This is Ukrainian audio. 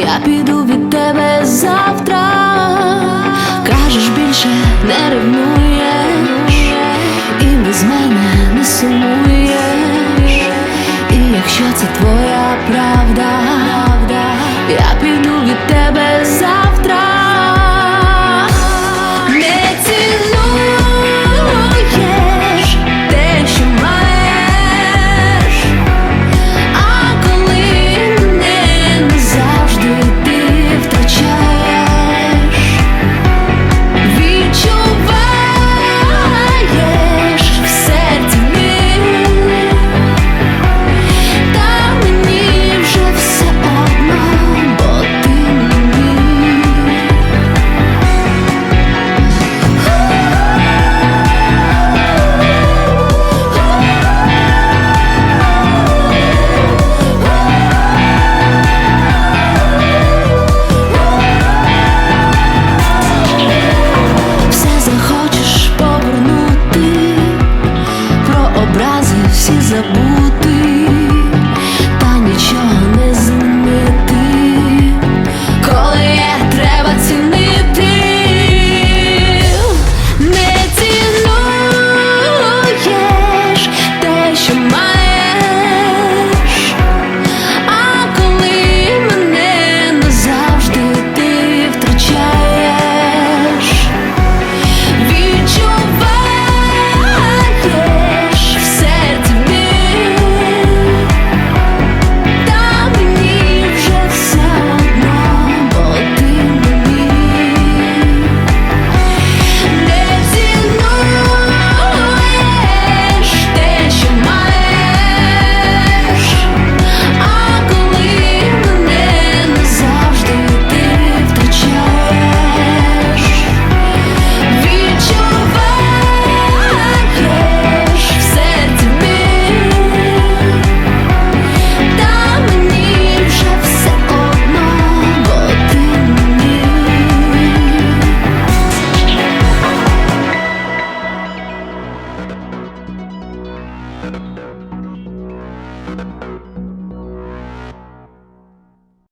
Я піду від тебе завтра. Кажеш більше не ревнуєш, і без мене не сумуєш. І якщо це твоя правда, я піду від тебе завтра.